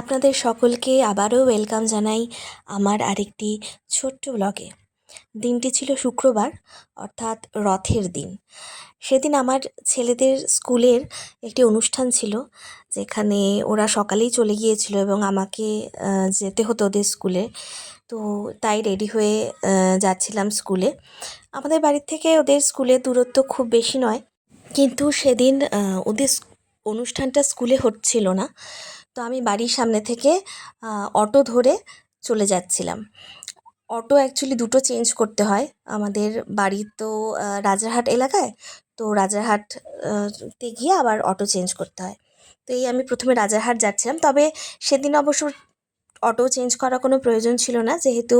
আপনাদের সকলকে আবারও ওয়েলকাম জানাই আমার আরেকটি ছোট্ট ব্লগে দিনটি ছিল শুক্রবার, অর্থাৎ রথের দিন। সেদিন আমার ছেলেদের স্কুলের একটি অনুষ্ঠান ছিল, যেখানে ওরা সকালেই চলে গিয়েছিল এবং আমাকে যেতে হতো ওদের স্কুলে। তো তাই রেডি হয়ে যাচ্ছিলাম স্কুলে। আমাদের বাড়ির থেকে ওদের স্কুলের দূরত্ব খুব বেশি নয়, কিন্তু সেদিন ওদের অনুষ্ঠানটা স্কুলে হচ্ছিল না। তো আমি বাড়ির সামনে থেকে অটো ধরে চলে যাচ্ছিলাম। অটো অ্যাকচুয়ালি দুটো চেঞ্জ করতে হয়। আমাদের বাড়ি তো রাজারহাট এলাকায়, তো রাজারহাট তে গিয়ে আবার অটো চেঞ্জ করতে হয়। তো এই আমি প্রথমে রাজারহাট যাচ্ছিলাম। তবে সেদিন অবশ্য অটো চেঞ্জ করার কোনো প্রয়োজন ছিল না। যেহেতু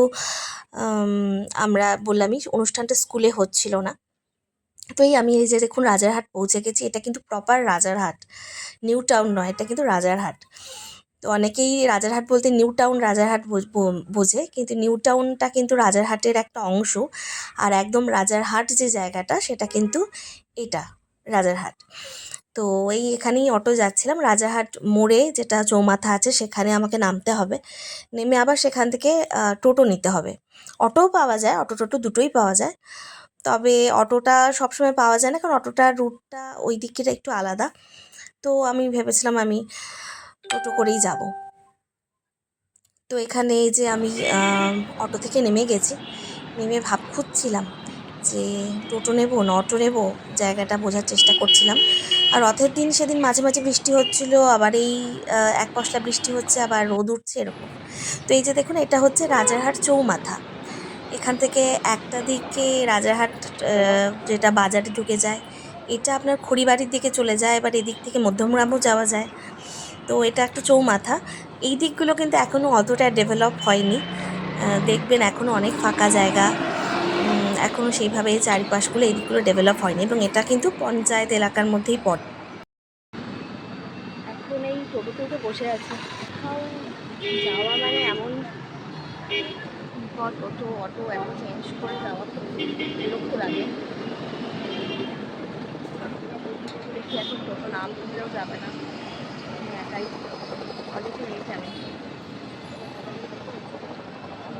আমরা বললামই অনুষ্ঠানটা স্কুলে হচ্ছিল না। তো এই আমি এই যে দেখুন রাজারহাট পৌঁছে গেছি, এটা কিন্তু প্রপার রাজারহাট। নিউ টাউন নয়, এটা কিন্তু রাজারহাট। তো অনেকেই রাজারহাট বলতে নিউ টাউন রাজারহাট বোঝ- কিন্তু নিউ টাউনটা কিন্তু রাজারহাটের একটা অংশ। আর একদম রাজারহাট যে জায়গাটা, সেটা কিন্তু এটা, রাজারহাট। তো এই এখানেই অটো যাচ্ছিলাম, রাজারহাট মোড়ে যেটা চৌমাথা আছে, সেখানে আমাকে নামতে হবে। নেমে আবার সেখান থেকে টোটো নিতে হবে। অটোও পাওয়া যায় অটো টোটো দুটোই পাওয়া যায়। তবে অটোটা সবসময় পাওয়া যায় না, কারণ অটোটার রুটটা ওই দিকের একটু আলাদা। তো আমি ভেবেছিলাম আমি টোটো করেই যাব। তো এখানে যে আমি অটো থেকে নেমে গেছি। নেমে ভাব খুঁজছিলাম যে টোটো নেব না অটো নেব, জায়গাটা বোঝার চেষ্টা করছিলাম। আর রথের দিন সেদিন মাঝে মাঝে বৃষ্টি হচ্ছিল, আবার এই এক পশলা বৃষ্টি হচ্ছে, আবার রোদ উঠছে এরকম। তো এই যে দেখুন, এটা হচ্ছে রাজারহাট চৌমাথা। এখান থেকে একটা দিকে রাজারহাট যেটা বাজারে ঢুকে যায়, এটা আপনার খড়িবাড়ির দিকে চলে যায়, এবার এদিক থেকে মধ্যমগ্রামও যাওয়া যায়। তো এটা একটা চৌমাথা। এই দিকগুলো কিন্তু এখনও অতটা ডেভেলপ হয়নি। দেখবেন এখনও অনেক ফাঁকা জায়গা। এখনও সেইভাবে চারিপাশগুলো এই দিকগুলো ডেভেলপ হয়নি এবং এটা কিন্তু পঞ্চায়েত এলাকার মধ্যেই পড়ে। এখন এই টোটোতে বসে আছি। যাওয়া মানে এমন বিপদ টোটো অটো এত চেঞ্জ করে যাওয়া তো বিরক্ত লাগে। দেখি এখন টোটো নাম দিলেও যাবে না। একাই অনেক লেট আমি।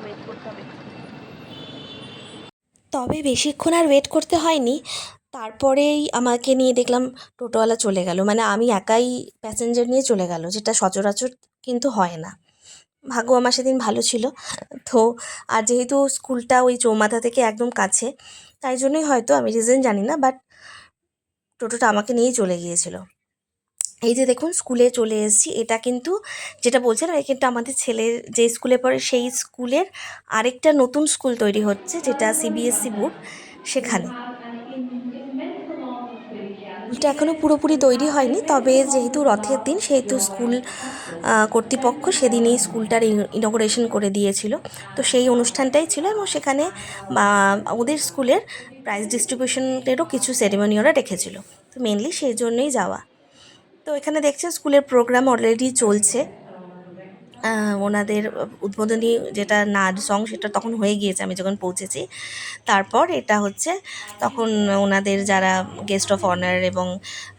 ওয়েট করতে হবে। তবে বেশিক্ষণ আর ওয়েট করতে হয়নি। তারপরেই আমাকে নিয়ে দেখলাম টোটোওয়ালা চলে গেল। মানে আমি একাই প্যাসেঞ্জার নিয়ে চলে গেল, যেটা সচরাচর কিন্তু হয় না। ভাগ্য আমার সেদিন ভালো ছিল। তো, আর যেহেতু স্কুলটা ওই চৌমাথা থেকে একদম কাছে, তাই জন্যই হয়তো আমি রিজন জানি না বাট টোটোটা আমাকে নিয়েই চলে গিয়েছিল। এই যে দেখুন, স্কুলে চলে এসেছি। এটা কিন্তু যেটা বলছিলাম কিন্তু আমাদের ছেলের যে স্কুলে পড়ে, সেই স্কুলের আরেকটা নতুন স্কুল তৈরি হচ্ছে, যেটা সিবিএসসি বোর্ড সেখানে। স্কুলটা এখনও পুরোপুরি তৈরি হয়নি, তবে যেহেতু রথের দিন, সেহেতু স্কুল কর্তৃপক্ষ সেদিনই স্কুলটার ইনগ্রেশন করে দিয়েছিল। তো সেই অনুষ্ঠানটাই ছিল এবং সেখানে ওদের স্কুলের প্রাইজ ডিস্ট্রিবিউশনেরও কিছু সেরেমনি ওরা রেখেছিল। তো মেনলি সেই জন্যই যাওয়া। তো এখানে দেখছেন স্কুলের প্রোগ্রাম অলরেডি চলছে। ওনাদের উদ্বোধনী যেটা নাচ সং সেটা তখন হয়ে গিয়েছে, আমি যখন পৌঁছেছি। তারপর এটা হচ্ছে তখন ওনাদের যারা গেস্ট অফ অনার এবং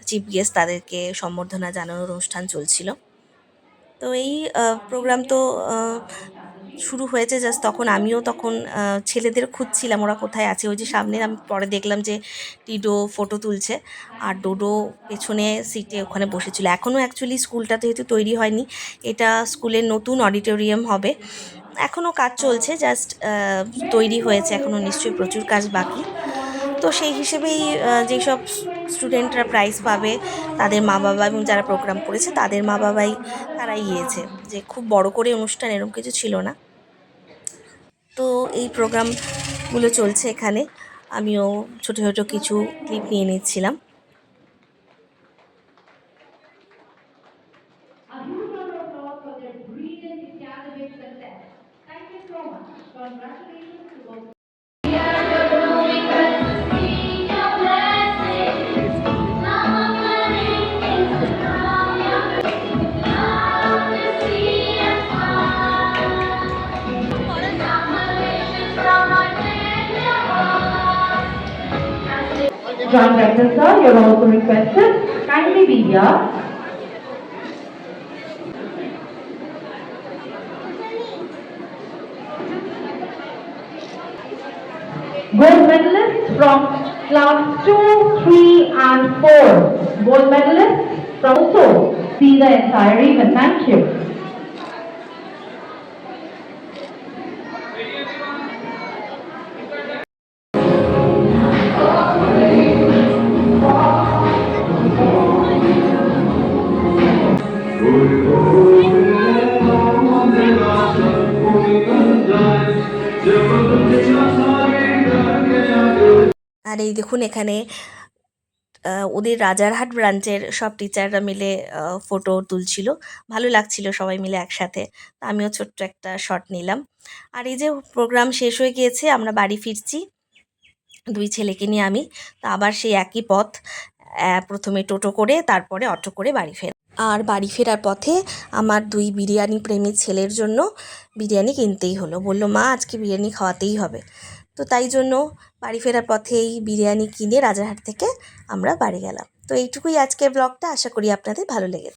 চিফ গেস্ট তাদেরকে সম্বর্ধনা জানানোর অনুষ্ঠান চলছিল। তো এই প্রোগ্রাম তো শুরু হয়েছে জাস্ট তখন আমিও তখন ছেলেদের খুঁজছিলাম ওরা কোথায় আছে। ওই যে সামনে আমি পরে দেখলাম যে টিডো ফটো তুলছে আর ডোডো পেছনে সিটে ওখানে বসেছিল। এখনও অ্যাকচুয়ালি স্কুলটা যেহেতু তৈরি হয়নি, এটা স্কুলের নতুন অডিটোরিয়াম হবে। এখনও কাজ চলছে জাস্ট তৈরি হয়েছে এখনও নিশ্চয়ই প্রচুর কাজ বাকি। তো সেই হিসেবেই যেসব স্টুডেন্টরা প্রাইজ পাবে, তাদের মা বাবা এবং যারা প্রোগ্রাম করেছে, তাদের মা বাবাই তারাই ইয়েছে যে খুব বড় করে অনুষ্ঠান এরকম কিছু ছিল না। তো এই প্রোগ্রামগুলো চলছে এখানে। আমিও ছোটো ছোটো কিছু ক্লিপ নিয়ে নিচ্ছিলাম। A huge round John Rector, sir, you're also requested. Kindly be here. Gold medalists from class 2, 3 and 4. Gold medalists from also see the entire event. Thank you. আর এই দেখুন এখানে ওদের রাজারহাট ব্রাঞ্চের সব টিচাররা মিলে ফটো তুলছিল। ভালো লাগছিল সবাই মিলে একসাথে। আমিও ছোট্ট একটা শট নিলাম। আর এই যে প্রোগ্রাম শেষ হয়ে গিয়েছে, আমরা বাড়ি ফিরছি দুই ছেলেকে নিয়ে আমি। তা আবার সেই একই পথ প্রথমে টোটো করে, তারপরে অটো করে বাড়ি ফের আর বাড়ি ফেরার পথে আমার দুই বিরিয়ানি প্রেমী ছেলের জন্য বিরিয়ানি কিনতেই হলো। বলল, মা, আজকে বিরিয়ানি খাওয়াতেই হবে। তো তাই জন্য বাড়ি ফেরার পথে এই বিরিয়ানি কিনে রাজারহাট থেকে আমরা বাড়ি গেলাম। তো এইটুকুই আজকের ব্লগটা। আশা করি আপনাদের ভালো লেগেছে।